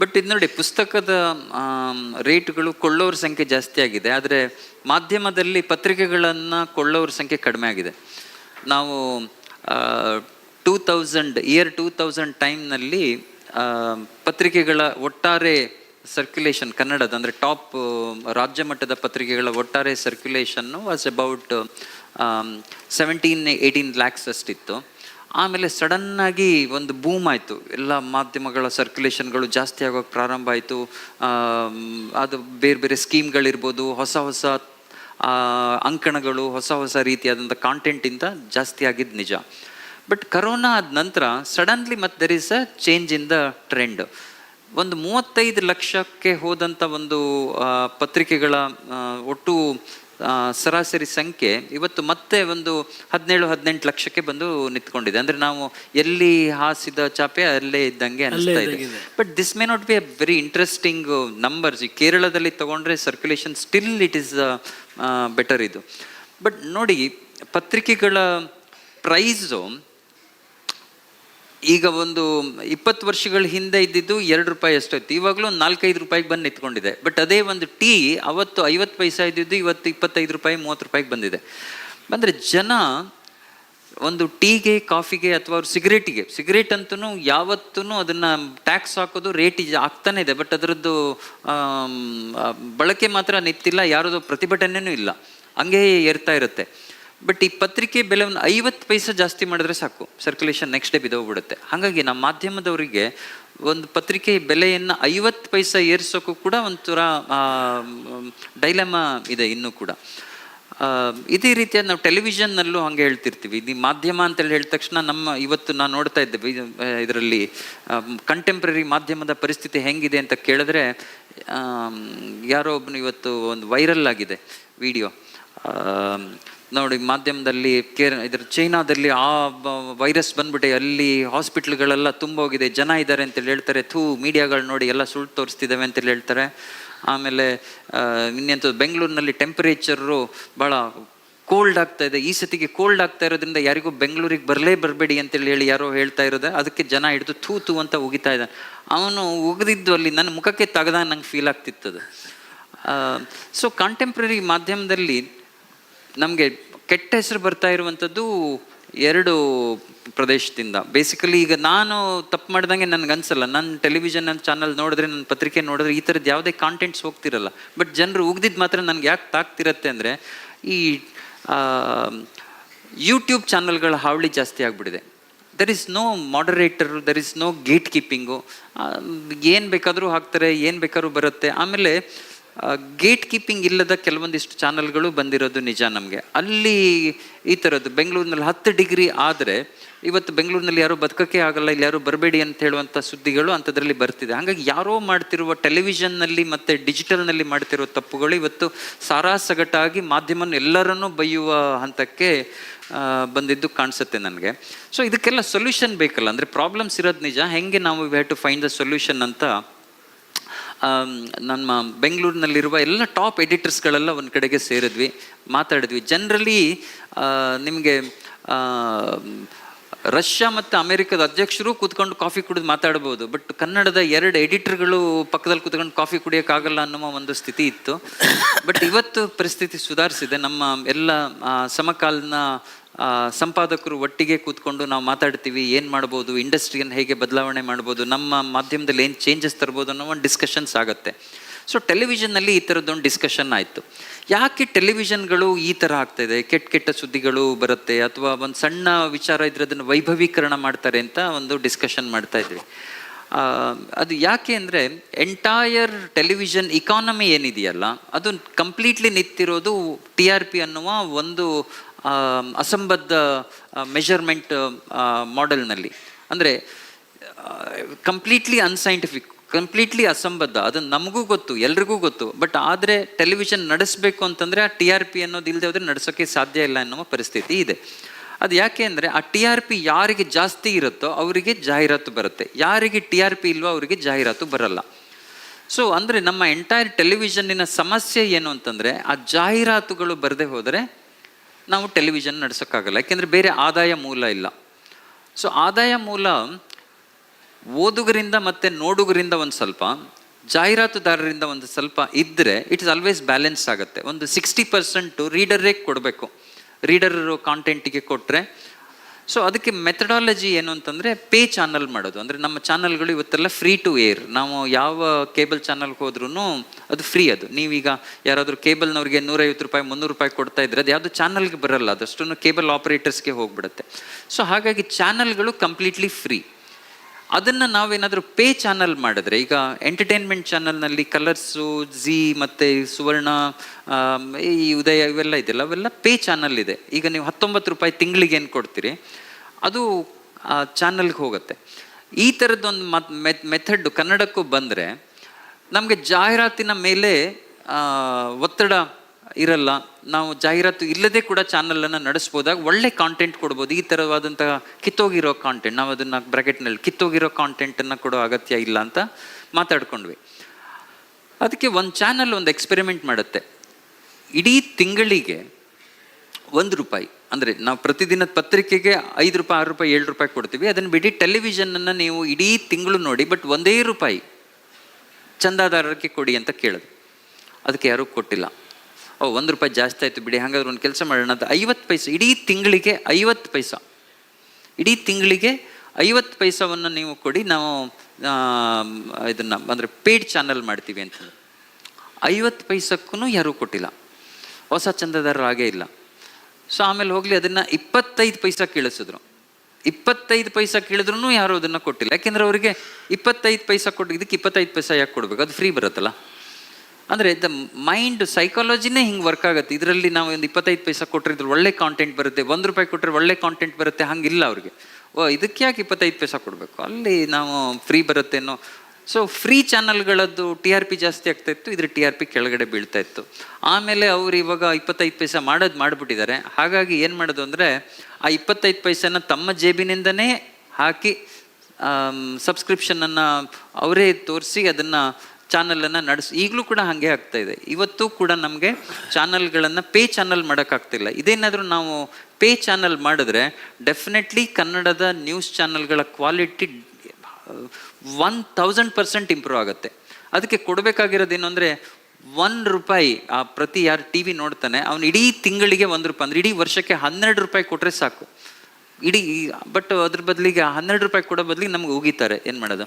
But ಇದು ನೋಡಿ, ಪುಸ್ತಕದ ರೇಟ್ಗಳು ಕೊಳ್ಳೋರ ಸಂಖ್ಯೆ ಜಾಸ್ತಿ ಆಗಿದೆ. ಆದರೆ ಮಾಧ್ಯಮದಲ್ಲಿ ಪತ್ರಿಕೆಗಳನ್ನು ಕೊಳ್ಳೋರ ಸಂಖ್ಯೆ ಕಡಿಮೆ ಆಗಿದೆ. ನಾವು two thousand year two thousand ಟೈಮ್ನಲ್ಲಿ ಪತ್ರಿಕೆಗಳ ಒಟ್ಟಾರೆ ಸರ್ಕ್ಯುಲೇಷನ್ ಕನ್ನಡದ, ಅಂದರೆ ಟಾಪ್ ರಾಜ್ಯ ಮಟ್ಟದ ಪತ್ರಿಕೆಗಳ ಒಟ್ಟಾರೆ ಸರ್ಕ್ಯುಲೇಷನ್ನು was about seventeen eighteen lakhs ಅಷ್ಟಿತ್ತು. ಆಮೇಲೆ ಸಡನ್ನಾಗಿ ಒಂದು ಬೂಮ್ ಆಯಿತು. ಎಲ್ಲ ಮಾಧ್ಯಮಗಳ ಸರ್ಕ್ಯುಲೇಷನ್ಗಳು ಜಾಸ್ತಿ ಆಗೋಕ್ಕೆ ಪ್ರಾರಂಭ ಆಯಿತು. ಅದು ಬೇರೆ ಬೇರೆ ಸ್ಕೀಮ್ಗಳಿರ್ಬೋದು ಹೊಸ ಹೊಸ ಅಂಕಣಗಳು, ಹೊಸ ಹೊಸ ರೀತಿಯಾದಂಥ ಕಾಂಟೆಂಟಿಂದ ಜಾಸ್ತಿ ಆಗಿದ್ದು ನಿಜ. ಬಟ್ ಕರೋನಾ ಆದ ನಂತರ ಸಡನ್ಲಿ ಮತ್ತು there is a change in the trend ಒಂದು ಮೂವತ್ತೈದು ಲಕ್ಷಕ್ಕೆ ಹೋದಂಥ ಒಂದು ಪತ್ರಿಕೆಗಳ ಒಟ್ಟು ಸರಾಸರಿ ಸಂಖ್ಯೆ ಇವತ್ತು ಮತ್ತೆ ಒಂದು ಹದಿನೇಳು ಹದಿನೆಂಟು ಲಕ್ಷಕ್ಕೆ ಬಂದು ನಿಂತ್ಕೊಂಡಿದೆ. ಅಂದ್ರೆ ನಾವು ಎಲ್ಲಿ ಹಾಸಿದ ಚಾಪೆ ಅಲ್ಲೇ ಇದ್ದಂಗೆ ಅನಿಸ್ತಾ ಇದೆ. But this may not be a very interesting numbers ಈ ಕೇರಳದಲ್ಲಿ ತಗೊಂಡ್ರೆ circulation still it is better ಇದು. ಬಟ್ ನೋಡಿ ಪತ್ರಿಕೆಗಳ ಪ್ರೈಸು ಈಗ ಒಂದು ಇಪ್ಪತ್ತು ವರ್ಷಗಳ ಹಿಂದೆ ಇದ್ದಿದ್ದು ಎರಡು ರೂಪಾಯಿ ಅಷ್ಟಿತ್ತು ಇವಾಗಲೂ ನಾಲ್ಕೈದು ರೂಪಾಯಿಗೆ ಬಂದು ನಿಂತ್ಕೊಂಡಿದೆ. ಬಟ್ ಅದೇ ಒಂದು ಟೀ ಅವತ್ತು ಐವತ್ತು ಪೈಸಾ ಇದ್ದಿದ್ದು ಇವತ್ತು ಇಪ್ಪತ್ತೈದು ರೂಪಾಯಿ, ಮೂವತ್ತು ರೂಪಾಯಿಗೆ ಬಂದಿದೆ. ಅಂದರೆ ಜನ ಒಂದು ಟೀಗೆ, ಕಾಫಿಗೆ ಅಥವಾ ಅವ್ರ ಸಿಗರೇಟಿಗೆ, ಸಿಗರೇಟ್ ಅಂತೂ ಯಾವತ್ತೂ ಅದನ್ನು ಟ್ಯಾಕ್ಸ್ ಹಾಕೋದು ರೇಟ್ ಆಗ್ತಾನೆ ಇದೆ. ಬಟ್ ಅದರದ್ದು ಬಳಕೆ ಮಾತ್ರ ನಿಂತಿಲ್ಲ ಯಾರದು ಪ್ರತಿಭಟನೆಯೂ ಇಲ್ಲ. ಹಂಗೆ ಏರ್ತಾ ಇರುತ್ತೆ. ಬಟ್ ಈ ಪತ್ರಿಕೆ ಬೆಲೆವನ್ನು ಐವತ್ತು ಪೈಸೆ ಜಾಸ್ತಿ ಮಾಡಿದ್ರೆ ಸಾಕು. ಸರ್ಕ್ಯುಲೇಷನ್ ನೆಕ್ಸ್ಟ್ ಡೇ ಬಿದ್ದೋಗ್ಬಿಡುತ್ತೆ. ಹಾಗಾಗಿ ನಮ್ಮ ಮಾಧ್ಯಮದವರಿಗೆ ಒಂದು ಪತ್ರಿಕೆ ಬೆಲೆಯನ್ನು ಐವತ್ತು ಪೈಸೆ ಏರಿಸೋಕ್ಕೂ ಕೂಡ ಒಂಥರ ಡೈಲಮ ಇದೆ ಇನ್ನೂ ಕೂಡ. ಇದೇ ರೀತಿಯಾಗಿ ನಾವು ಟೆಲಿವಿಷನ್ನಲ್ಲೂ ಹಂಗೆ ಹೇಳ್ತಿರ್ತೀವಿ. ಇದು ಮಾಧ್ಯಮ ಅಂತೇಳಿ ಹೇಳಿದ ತಕ್ಷಣ ನಮ್ಮ ಇವತ್ತು ನಾನು ನೋಡ್ತಾ ಇದ್ದೆ ಇದರಲ್ಲಿ ಕಂಟೆಂಪ್ರರಿ ಮಾಧ್ಯಮದ ಪರಿಸ್ಥಿತಿ ಹೆಂಗಿದೆ ಅಂತ ಕೇಳಿದ್ರೆ ಯಾರೋ ಒಬ್ಬನು ಇವತ್ತು ಒಂದು ವೈರಲ್ ಆಗಿದೆ ವಿಡಿಯೋ ನೋಡಿ, ಮಾಧ್ಯಮದಲ್ಲಿ ಕೇರ್, ಇದ್ರ ಚೈನಾದಲ್ಲಿ ಆ ವೈರಸ್ ಬಂದ್ಬಿಟ್ಟೆ ಅಲ್ಲಿ ಹಾಸ್ಪಿಟ್ಲ್ಗಳೆಲ್ಲ ತುಂಬೋಗಿದೆ, ಜನ ಇದ್ದಾರೆ ಅಂತೇಳಿ ಹೇಳ್ತಾರೆ. ಥೂ, ಮೀಡಿಯಾಗಳು ನೋಡಿ ಎಲ್ಲ ಸುಳ್ಳು ತೋರಿಸ್ತಿದ್ದಾವೆ ಅಂತೇಳಿ ಹೇಳ್ತಾರೆ. ಆಮೇಲೆ ಇನ್ನೆಂಥ ಬೆಂಗಳೂರಿನಲ್ಲಿ ಟೆಂಪರೇಚರು ಭಾಳ ಕೋಲ್ಡ್ ಆಗ್ತಾ ಇದೆ. ಈ ಸತಿಗೆ ಕೋಲ್ಡ್ ಆಗ್ತಾ ಇರೋದ್ರಿಂದ ಯಾರಿಗೂ ಬೆಂಗಳೂರಿಗೆ ಬರಲೇ ಬರಬೇಡಿ ಅಂತೇಳಿ ಹೇಳಿ ಯಾರೋ ಹೇಳ್ತಾ ಇರೋದೆ, ಅದಕ್ಕೆ ಜನ ಹಿಡಿದು ಥೂ ಥೂ ಅಂತ ಉಗಿತಾ ಇದ್ದಾನೆ ಅವನು ಉಗಿದಿದ್ದು ಅಲ್ಲಿ ನನ್ನ ಮುಖಕ್ಕೆ ತೆಗೆದ ನಂಗೆ ಫೀಲ್ ಆಗ್ತಿತ್ತದು. ಸೊ ಕಾಂಟೆಂಪ್ರರಿ ಮಾಧ್ಯಮದಲ್ಲಿ ನಮಗೆ ಕೆಟ್ಟ ಹೆಸರು ಬರ್ತಾ ಇರುವಂಥದ್ದು ಎರಡು ಪ್ರದೇಶದಿಂದ. ಬೇಸಿಕಲಿ ಈಗ ನಾನು ತಪ್ಪು ಮಾಡ್ದಂಗೆ ನನಗೆ ಅನ್ಸಲ್ಲ. ನನ್ನ ಟೆಲಿವಿಷನ್ ನನ್ನ ಚಾನಲ್ ನೋಡಿದ್ರೆ ನನ್ನ ಪತ್ರಿಕೆ ನೋಡಿದ್ರೆ ಈ ಥರದ್ದು ಯಾವುದೇ ಕಾಂಟೆಂಟ್ಸ್ ಹೋಗ್ತಿರಲ್ಲ. ಬಟ್ ಜನರು ಉಗ್ದಿದ್ದು ಮಾತ್ರ ನನಗೆ ಯಾಕೆ ತಾಕ್ತಿರತ್ತೆ ಅಂದರೆ ಈ ಯೂಟ್ಯೂಬ್ ಚಾನಲ್ಗಳ ಹಾವಳಿ ಜಾಸ್ತಿ ಆಗಿಬಿಟ್ಟಿದೆ. There is no moderator there is no gatekeeping ಏನು ಬೇಕಾದರೂ ಹಾಕ್ತಾರೆ, ಏನು ಬೇಕಾದ್ರೂ ಬರುತ್ತೆ. ಆಮೇಲೆ ಗೇಟ್ ಕೀಪಿಂಗ್ ಇಲ್ಲದ ಕೆಲವೊಂದಿಷ್ಟು ಚಾನಲ್ಗಳು ಬಂದಿರೋದು ನಿಜ ನಮಗೆ. ಅಲ್ಲಿ ಈ ಥರದ್ದು ಬೆಂಗಳೂರಿನಲ್ಲಿ ಹತ್ತು ಡಿಗ್ರಿ ಆದರೆ ಇವತ್ತು ಬೆಂಗಳೂರಿನಲ್ಲಿ ಯಾರೂ ಬದುಕಕ್ಕೆ ಆಗಲ್ಲ, ಇಲ್ಲಿ ಯಾರೂ ಬರಬೇಡಿ ಅಂತ ಹೇಳುವಂಥ ಸುದ್ದಿಗಳು ಅಂಥದ್ರಲ್ಲಿ ಬರ್ತಿದೆ. ಹಾಗಾಗಿ ಯಾರೋ ಮಾಡ್ತಿರುವ ಟೆಲಿವಿಷನ್ನಲ್ಲಿ ಮತ್ತು ಡಿಜಿಟಲ್ನಲ್ಲಿ ಮಾಡ್ತಿರುವ ತಪ್ಪುಗಳು ಇವತ್ತು ಸಾರಾಸಗಟಾಗಿ ಮಾಧ್ಯಮನ ಎಲ್ಲರನ್ನೂ ಬೈಯುವ ಹಂತಕ್ಕೆ ಬಂದಿದ್ದು ಕಾಣಿಸುತ್ತೆ ನನಗೆ. ಸೊ ಇದಕ್ಕೆಲ್ಲ ಸೊಲ್ಯೂಷನ್ ಬೇಕಲ್ಲ? ಅಂದರೆ ಪ್ರಾಬ್ಲಮ್ಸ್ ಇರೋದು ನಿಜ. ಹೆಂಗೆ ನಾವು we have to find the solution ಅಂತ ನಮ್ಮ ಬೆಂಗಳೂರಿನಲ್ಲಿರುವ ಎಲ್ಲ ಟಾಪ್ ಎಡಿಟರ್ಸ್ಗಳೆಲ್ಲ ಒಂದು ಕಡೆಗೆ ಸೇರಿದ್ವಿ, ಮಾತಾಡಿದ್ವಿ. ಜನರಲಿ ನಿಮಗೆ ರಷ್ಯಾ ಮತ್ತು ಅಮೆರಿಕದ ಅಧ್ಯಕ್ಷರು ಕೂತ್ಕೊಂಡು ಕಾಫಿ ಕುಡಿದು ಮಾತಾಡ್ಬೋದು, ಬಟ್ ಕನ್ನಡದ ಎರಡು ಎಡಿಟರ್ಗಳು ಪಕ್ಕದಲ್ಲಿ ಕೂತ್ಕೊಂಡು ಕಾಫಿ ಕುಡಿಯೋಕ್ಕಾಗಲ್ಲ ಅನ್ನೋ ಒಂದು ಸ್ಥಿತಿ ಇತ್ತು. ಬಟ್ ಇವತ್ತು ಪರಿಸ್ಥಿತಿ ಸುಧಾರಿಸಿದೆ. ನಮ್ಮ ಎಲ್ಲ ಸಮಕಾಲೀನ ಸಂಪಾದಕರು ಒಟ್ಟಿಗೆ ಕೂತ್ಕೊಂಡು ನಾವು ಮಾತಾಡ್ತೀವಿ, ಏನು ಮಾಡ್ಬೋದು ಇಂಡಸ್ಟ್ರಿಯನ್ನು ಹೇಗೆ ಬದಲಾವಣೆ ಮಾಡ್ಬೋದು, ನಮ್ಮ ಮಾಧ್ಯಮದಲ್ಲಿ ಏನು ಚೇಂಜಸ್ ತರ್ಬೋದು ಅನ್ನೋ ಒಂದು ಡಿಸ್ಕಷನ್ಸ್ ಆಗುತ್ತೆ. ಸೊ ಟೆಲಿವಿಷನ್ನಲ್ಲಿ ಈ ಥರದ್ದೊಂದು ಡಿಸ್ಕಷನ್ ಆಯಿತು. ಯಾಕೆ ಟೆಲಿವಿಷನ್ಗಳು ಈ ಥರ ಆಗ್ತಾಯಿದೆ ಕೆಟ್ಟ ಕೆಟ್ಟ ಸುದ್ದಿಗಳು ಬರುತ್ತೆ, ಅಥವಾ ಒಂದು ಸಣ್ಣ ವಿಚಾರ ಇದ್ರೆ ಅದನ್ನು ವೈಭವೀಕರಣ ಮಾಡ್ತಾರೆ ಅಂತ ಒಂದು ಡಿಸ್ಕಷನ್ ಮಾಡ್ತಾ ಇದ್ವಿ. ಅದು ಯಾಕೆ ಅಂದರೆ ಎಂಟೈರ್ ಟೆಲಿವಿಷನ್ ಇಕಾನಮಿ ಏನಿದೆಯಲ್ಲ, ಅದು ಕಂಪ್ಲೀಟ್ಲಿ ನಿಂತಿರೋದು ಟಿ ಆರ್ ಪಿ ಅನ್ನುವ ಒಂದು ಅಸಂಬದ್ಧ ಮೆಷರ್ಮೆಂಟ್ ಮಾಡೆಲ್ನಲ್ಲಿ ಅಂದರೆ ಕಂಪ್ಲೀಟ್ಲಿ ಅನ್ಸೈಂಟಿಫಿಕ್ ಕಂಪ್ಲೀಟ್ಲಿ ಅಸಂಬದ್ಧ. ಅದು ನಮಗೂ ಗೊತ್ತು, ಎಲ್ರಿಗೂ ಗೊತ್ತು. ಬಟ್ ಆದರೆ ಟೆಲಿವಿಷನ್ ನಡೆಸಬೇಕು ಅಂತಂದರೆ ಆ ಟಿ ಆರ್ ಪಿ ಅನ್ನೋದು ಇಲ್ಲದೆ ಹೋದರೆ ನಡೆಸೋಕ್ಕೆ ಸಾಧ್ಯ ಇಲ್ಲ ಅನ್ನೋ ಪರಿಸ್ಥಿತಿ ಇದೆ. ಅದು ಯಾಕೆ ಅಂದರೆ, ಆ ಟಿ ಆರ್ ಪಿ ಯಾರಿಗೆ ಜಾಸ್ತಿ ಇರುತ್ತೋ ಅವರಿಗೆ ಜಾಹೀರಾತು ಬರುತ್ತೆ. ಯಾರಿಗೆ ಟಿ ಆರ್ ಪಿ ಇಲ್ವೋ ಅವರಿಗೆ ಜಾಹೀರಾತು ಬರಲ್ಲ. ಸೊ ಅಂದರೆ ನಮ್ಮ ಎಂಟೈರ್ ಟೆಲಿವಿಷನ್ನಿನ ಸಮಸ್ಯೆ ಏನು ಅಂತಂದರೆ, ಆ ಜಾಹೀರಾತುಗಳು ಬರದೆ ಹೋದರೆ ನಾವು ಟೆಲಿವಿಷನ್ ನಡೆಸೋಕ್ಕಾಗಲ್ಲ, ಯಾಕೆಂದರೆ ಬೇರೆ ಆದಾಯ ಮೂಲ ಇಲ್ಲ. ಸೊ ಆದಾಯ ಮೂಲ ಓದುಗರಿಂದ ಮತ್ತು ನೋಡುಗರಿಂದ ಒಂದು ಸ್ವಲ್ಪ, ಜಾಹೀರಾತುದಾರರಿಂದ ಒಂದು ಸ್ವಲ್ಪ ಇದ್ದರೆ ಇಟ್ ಇಸ್ ಆಲ್ವೇಸ್ ಬ್ಯಾಲೆನ್ಸ್ ಆಗುತ್ತೆ. ಒಂದು ಸಿಕ್ಸ್ಟಿ ಪರ್ಸೆಂಟು ರೀಡರೇ ಕೊಡಬೇಕು. ರೀಡರ್ ಕಾಂಟೆಂಟಿಗೆ ಕೊಟ್ಟರೆ ಸೊ ಅದಕ್ಕೆ ಮೆಥಡಾಲಜಿ ಏನು ಅಂತಂದರೆ ಪೇ ಚಾನಲ್ ಮಾಡೋದು. ಅಂದರೆ ನಮ್ಮ ಚಾನಲ್ಗಳು ಇವತ್ತೆಲ್ಲ ಫ್ರೀ ಟು ಏರ್ ನಾವು ಯಾವ ಕೇಬಲ್ ಚಾನಲ್ಗೆ ಹೋದ್ರೂ ಅದು ಫ್ರೀ ಅದು. ನೀವೀಗ ಯಾರಾದರೂ ಕೇಬಲ್ನವ್ರಿಗೆ ನೂರೈವತ್ತು ರೂಪಾಯಿ, ಮುನ್ನೂರು ರೂಪಾಯಿ ಕೊಡ್ತಾ ಇದ್ರೆ ಅದು ಯಾವುದು ಚಾನಲ್ಗೆ ಬರಲ್ಲ. ಅದಷ್ಟನ್ನು ಕೇಬಲ್ ಆಪರೇಟರ್ಸ್ಗೆ ಹೋಗ್ಬಿಡುತ್ತೆ. ಸೊ ಹಾಗಾಗಿ ಚಾನಲ್ಗಳು ಕಂಪ್ಲೀಟ್ಲಿ ಫ್ರೀ ಅದನ್ನು ನಾವೇನಾದರೂ ಪೇ ಚಾನಲ್ ಮಾಡಿದ್ರೆ, ಈಗ ಎಂಟರ್ಟೈನ್ಮೆಂಟ್ ಚಾನಲ್ನಲ್ಲಿ ಕಲರ್ಸು ಝೀ ಮತ್ತು ಸುವರ್ಣ ಈ ಉದಯ ಇವೆಲ್ಲ ಇದೆಯಲ್ಲ, ಅವೆಲ್ಲ ಪೇ ಚಾನಲ್ ಇದೆ. ಈಗ ನೀವು ಹತ್ತೊಂಬತ್ತು ರೂಪಾಯಿ ತಿಂಗಳಿಗೆ ಏನು ಕೊಡ್ತೀರಿ? ಅದು, ಆ, ಚಾನಲ್ಗೆ ಹೋಗುತ್ತೆ. ಈ ಥರದ್ದೊಂದು ಮತ್ ಮೆಥಡ್ ಕನ್ನಡಕ್ಕೂ ಬಂದರೆ, ನಮಗೆ ಜಾಹೀರಾತಿನ ಮೇಲೆ ಒತ್ತಡ ಇರಲ್ಲ. ನಾವು ಜಾಹೀರಾತು ಇಲ್ಲದೆ ಕೂಡ ಚಾನಲನ್ನು ನಡೆಸ್ಬೋದಾಗ ಒಳ್ಳೆ ಕಾಂಟೆಂಟ್ ಕೊಡ್ಬೋದು. ಈ ಥರವಾದಂತಹ ಕಿತ್ತೋಗಿರೋ ಕಾಂಟೆಂಟ್ ನಾವು ಅದನ್ನು ಬ್ರ್ಯಾಕೆಟ್ನಲ್ಲಿ ಕಿತ್ತೋಗಿರೋ ಕಾಂಟೆಂಟನ್ನು ಕೊಡೋ ಅಗತ್ಯ ಇಲ್ಲ ಅಂತ ಮಾತಾಡ್ಕೊಂಡ್ವಿ. ಅದಕ್ಕೆ ಒಂದು ಚಾನಲ್ ಒಂದು ಎಕ್ಸ್ಪೆರಿಮೆಂಟ್ ಮಾಡುತ್ತೆ. ಇಡೀ ತಿಂಗಳಿಗೆ ಒಂದು ರೂಪಾಯಿ, ಅಂದರೆ ನಾವು ಪ್ರತಿದಿನದ ಪತ್ರಿಕೆಗೆ ಐದು ರೂಪಾಯಿ, ಆರು ರೂಪಾಯಿ, ಏಳು ರೂಪಾಯಿ ಕೊಡ್ತೀವಿ. ಅದನ್ನು ಬಿಡಿ ಟೆಲಿವಿಷನನ್ನು ನೀವು ಇಡೀ ತಿಂಗಳು ನೋಡಿ, ಬಟ್ ಒಂದೇ ರೂಪಾಯಿ ಚಂದಾದಾರರಿಗೆ ಕೊಡಿ ಅಂತ ಕೇಳೋದು ಅದಕ್ಕೆ ಯಾರೂ ಕೊಟ್ಟಿಲ್ಲ. ಓ, ಒಂದು ರೂಪಾಯಿ ಜಾಸ್ತಿ ಆಯಿತು ಬಿಡಿ, ಹಾಗಾದ್ರೆ ಒಂದು ಕೆಲಸ ಮಾಡೋಣ ಅಂತ. ಐವತ್ತು ಪೈಸೆ, ಇಡೀ ತಿಂಗಳಿಗೆ ಐವತ್ತು ಪೈಸ. ಇಡೀ ತಿಂಗಳಿಗೆ ಐವತ್ತು ಪೈಸವನ್ನು ನೀವು ಕೊಡಿ, ನಾವು ಇದನ್ನು, ಅಂದರೆ ಪೇಡ್ ಚಾನಲ್ ಮಾಡ್ತೀವಿ ಅಂತ ಐವತ್ತು ಪೈಸಕ್ಕೂ ಯಾರೂ ಕೊಟ್ಟಿಲ್ಲ. ಹೊಸ ಚಂದದಾರರು ಹಾಗೇ ಇಲ್ಲ. ಸೊ ಆಮೇಲೆ ಹೋಗಲಿ, ಅದನ್ನು ಇಪ್ಪತ್ತೈದು ಪೈಸಾ ಕೇಳಿಸಿದ್ರು. ಇಪ್ಪತ್ತೈದು ಪೈಸಾ ಕೇಳಿದ್ರು ಯಾರೂ ಅದನ್ನು ಕೊಟ್ಟಿಲ್ಲ. ಯಾಕೆಂದ್ರೆ ಅವರಿಗೆ ಇಪ್ಪತ್ತೈದು ಪೈಸಾ ಕೊಟ್ಟು, ಇದಕ್ಕೆ ಇಪ್ಪತ್ತೈದು ಪೈಸಾ ಯಾಕೆ ಕೊಡಬೇಕು? ಅದು ಫ್ರೀ ಬರುತ್ತಲ್ಲ. ಅಂದರೆ ದ ಮೈಂಡ್ ಸೈಕಾಲಜಿನೇ ಹಿಂಗೆ ವರ್ಕ್ ಆಗುತ್ತೆ. ಇದರಲ್ಲಿ ನಾವು ಒಂದು ಇಪ್ಪತ್ತೈದು ಪೈಸಾ ಕೊಟ್ಟರೆ ಇದ್ರ ಒಳ್ಳೆ ಕಾಂಟೆಂಟ್ ಬರುತ್ತೆ, ಒಂದು ರೂಪಾಯಿ ಕೊಟ್ಟರೆ ಒಳ್ಳೆ ಕಾಂಟೆಂಟ್ ಬರುತ್ತೆ, ಹಂಗಿಲ್ಲ ಅವ್ರಿಗೆ. ಓ, ಇದಕ್ಕೆ ಯಾಕೆ ಇಪ್ಪತ್ತೈದು ಪೈಸಾ ಕೊಡಬೇಕು? ಅಲ್ಲಿ ನಾವು ಫ್ರೀ ಬರುತ್ತೇನೋ ಸೊ ಫ್ರೀ ಚಾನಲ್ಗಳದ್ದು ಟಿ ಆರ್ ಪಿ ಜಾಸ್ತಿ ಆಗ್ತಾ ಇತ್ತು, ಇದ್ರ ಟಿ ಆರ್ ಪಿ ಕೆಳಗಡೆ ಬೀಳ್ತಾ ಇತ್ತು. ಆಮೇಲೆ ಅವ್ರು ಇವಾಗ ಇಪ್ಪತ್ತೈದು ಪೈಸೆ ಮಾಡೋದು ಮಾಡಿಬಿಟ್ಟಿದ್ದಾರೆ. ಹಾಗಾಗಿ ಏನು ಮಾಡೋದು ಅಂದರೆ, ಆ ಇಪ್ಪತ್ತೈದು ಪೈಸೆನ ತಮ್ಮ ಜೇಬಿನಿಂದನೇ ಹಾಕಿ ಸಬ್ಸ್ಕ್ರಿಪ್ಷನನ್ನು ಅವರೇ ತೋರಿಸಿ ಅದನ್ನು ಚಾನಲನ್ನು ನಡೆಸಿ, ಈಗಲೂ ಕೂಡ ಹಾಗೆ ಆಗ್ತಾ ಇದೆ. ಇವತ್ತು ಕೂಡ ನಮಗೆ ಚಾನಲ್ಗಳನ್ನು ಪೇ ಚಾನಲ್ ಮಾಡೋಕ್ಕಾಗ್ತಿಲ್ಲ. ಇದೇನಾದರೂ ನಾವು ಪೇ ಚಾನಲ್ ಮಾಡಿದ್ರೆ ಡೆಫಿನೆಟ್ಲಿ ಕನ್ನಡದ ನ್ಯೂಸ್ ಚಾನಲ್ಗಳ quality one thousand percent improve ಆಗುತ್ತೆ. ಅದಕ್ಕೆ ಕೊಡಬೇಕಾಗಿರೋದೇನು ಅಂದರೆ ಒನ್ ರೂಪಾಯಿ, ಆ ಪ್ರತಿ ಯಾರು ಟಿ ವಿ ನೋಡ್ತಾನೆ, ಅವ್ನು ಇಡೀ ತಿಂಗಳಿಗೆ ಒಂದು ರೂಪಾಯಿ, ಅಂದರೆ ಇಡೀ ವರ್ಷಕ್ಕೆ ಹನ್ನೆರಡು ರೂಪಾಯಿ ಕೊಟ್ಟರೆ ಸಾಕು. ಇಡೀ ಬಟ್ ಅದ್ರ ಬದಲಿಗೆ ಹನ್ನೆರಡು ರೂಪಾಯಿ ಕೊಡೋ ಬದಲಿಗೆ ನಮ್ಗೆ ಉಗಿತಾರೆ. ಏನು ಮಾಡೋದು?